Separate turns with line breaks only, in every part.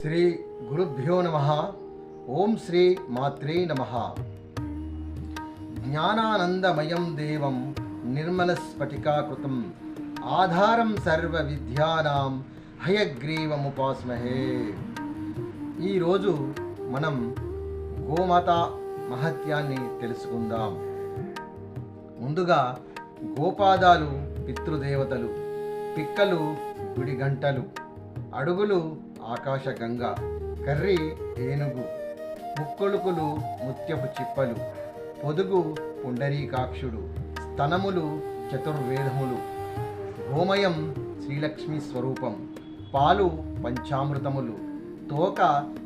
శ్రీ గురుభ్యో నమ. ఓం శ్రీ మాత్రే నమ. జ్ఞానానందమయం దేవం నిర్మలస్ఫటికాకృతం. ఆధారం సర్వ విద్యానాం హయగ్రీవముపాస్మహే. ఈరోజు మనం గోమాత మహత్యాన్ని తెలుసుకుందాం. ముందుగా గోపాదాలు పితృదేవతలు పిక్కలు గుడి గంటలు అడుగులు ఆకాశగంగ కర్రి ఏనుగు ముక్కొలుకులు ముత్యపు చిప్పలు పొదుగు పుండరీకాక్షుడు స్తనములు చతుర్వేదములు గోమయం శ్రీలక్ష్మి స్వరూపం పాలు పంచామృతములు తోక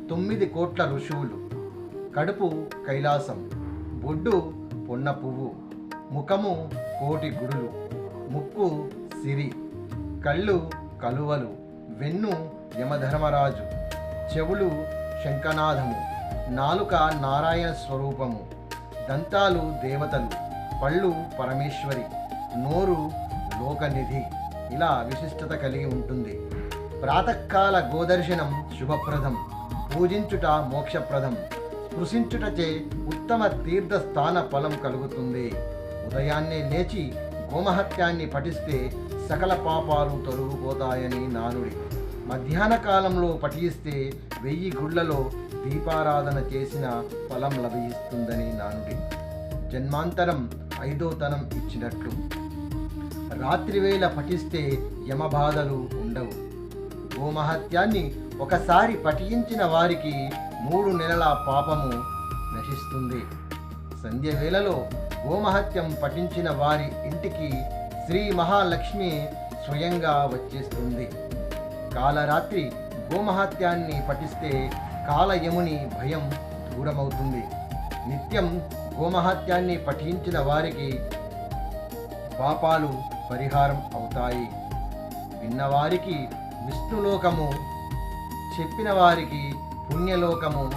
తొమ్మిది కోట్ల ఋషువులు కడుపు కైలాసం బొడ్డు పొన్న పువ్వు ముఖము కోటి గుడులు ముక్కు సిరి కళ్ళు కలువలు వెన్ను యమధర్మరాజు చెవులు శంఖనాథము నాలుక నారాయణ స్వరూపము దంతాలు దేవతలు పళ్ళు పరమేశ్వరి నోరు లోకనిధి. ఇలా విశిష్టత కలిగి ఉంటుంది. ప్రాతకాల గోదర్శనం శుభప్రదం. పూజించుట మోక్షప్రదం. స్పృశించుటచే ఉత్తమ తీర్థస్థాన ఫలం కలుగుతుంది. ఉదయాన్నే లేచి గోమహత్యాన్ని పఠిస్తే సకల పాపాలు తొలగిపోతాయని నానుడి. మధ్యాహ్న కాలంలో పఠిస్తే వెయ్యి గుళ్ళలో దీపారాధన చేసిన ఫలం లభిస్తుందని నానుడి. జన్మాంతరం ఐదో తనం ఇచ్చినట్లు. రాత్రివేళ పఠిస్తే యమబాధలు ఉండవు. గోమహత్యాన్ని ఒకసారి పఠించిన వారికి మూడు నెలల పాపము నశిస్తుంది. సంధ్య వేళలో గోమహత్యం పఠించిన వారి ఇంటికి శ్రీ మహాలక్ష్మి స్వయంగా వచ్చేస్తుంది. కాలరాత్రి గోమహత్యాన్ని పఠిస్తే కాలయముని భయం దూరమవుతుంది. నిత్యం గోమహత్యాన్ని పఠించిన వారికి పాపాలు పరిహారం అవుతాయి. విన్నవారికి విష్ణులోకము చెప్పిన వారికి పుణ్యలోకము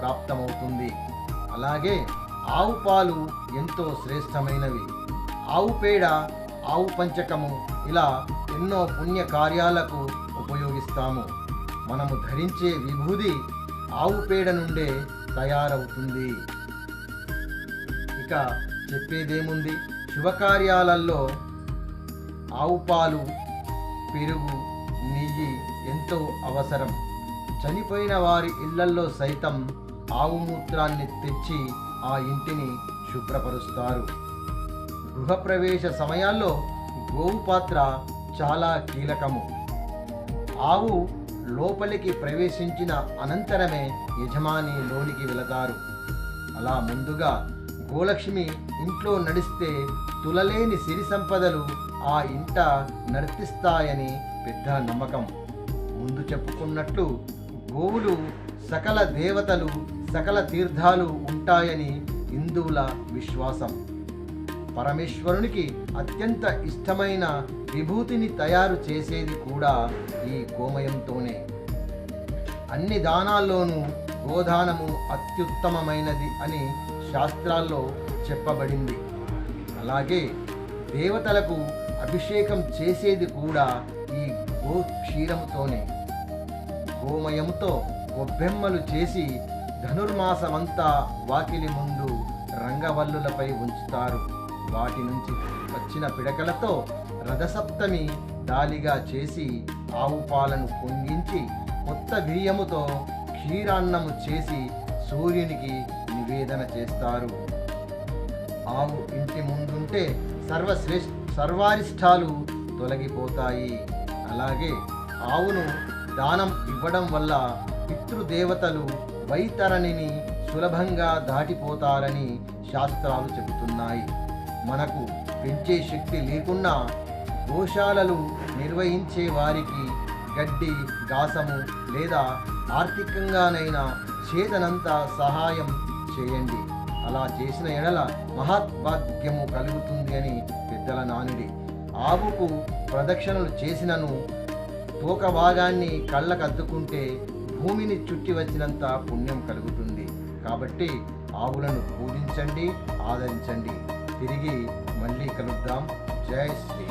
ప్రాప్తమవుతుంది. అలాగే ఆవు పాలు ఎంతో శ్రేష్టమైనవి. ఆవు పేడ ఆవు పంచకము ఇలా ఎన్నో పుణ్య కార్యాలకు ఉపయోగిస్తాము. మనము ధరించే విభూది ఆవు పేడ నుండే తయారవుతుంది. ఇక చెప్పేదేముంది? శుభకార్యాలలో ఆవు పాలు పెరుగు నెయ్యి ఎంతో అవసరం. చనిపోయిన వారి ఇళ్ళల్లో సైతం ఆవు మూత్రాన్ని తెచ్చి ఆ ఇంటిని శుభ్రపరుస్తారు. గృహప్రవేశ సమయాల్లో గోవు పాత్ర చాలా కీలకము. ఆవు లోపలికి ప్రవేశించిన అనంతరమే యజమాని లోనికి వెళతారు. అలా ముందుగా గోలక్ష్మి ఇంట్లో నడిస్తే తులలేని సిరి సంపదలు ఆ ఇంట నర్తిస్తాయని పెద్ద నమ్మకం. ముందు చెప్పుకున్నట్లు గోవులు సకల దేవతలు సకల తీర్థాలు ఉంటాయని హిందువుల విశ్వాసం. పరమేశ్వరునికి అత్యంత ఇష్టమైన విభూతిని తయారు చేసేది కూడా ఈ గోమయంతోనే. అన్ని దానాల్లోనూ గోదానము అత్యుత్తమమైనది అని శాస్త్రాల్లో చెప్పబడింది. అలాగే దేవతలకు అభిషేకం చేసేది కూడా ఈ గో క్షీరముతోనే గోమయంతో గొబ్బెమ్మలు చేసి ధనుర్మాసమంతా వాకిలి ముందు రంగవల్లులపై ఉంచుతారు. వాటి నుంచి వచ్చిన పిడకలతో రథసప్తమి దాలిగా చేసి ఆవు పాలను పొంగించి కొత్త బియ్యముతో క్షీరాన్నము చేసి సూర్యునికి నివేదన చేస్తారు. ఆవు ఇంటి ముందుంటే సర్వశ్రేష్ఠ సర్వారిష్టాలు తొలగిపోతాయి. అలాగే ఆవును దానం ఇవ్వడం వల్ల పితృదేవతలు వైతరణిని సులభంగా దాటిపోతారని శాస్త్రాలు చెబుతున్నాయి. మనకు పెంచే శక్తి లేకున్నా గోశాలలు నిర్వహించే వారికి గడ్డి గాసము లేదా ఆర్థికంగానైనా చేతనంత సహాయం చేయండి. అలా చేసిన ఎడల మహాత్భాగ్యము కలుగుతుంది అని పెద్దల నానుడి. ఆవుకు ప్రదక్షిణలు చేసినను తోక భాగాన్ని కళ్ళకద్దుకుంటే భూమిని చుట్టి వచ్చినంత పుణ్యం కలుగుతుంది. కాబట్టి ఆవులను పూజించండి ఆదరించండి. తిరిగి మళ్ళీ కలుద్దాం. జై శ్రీ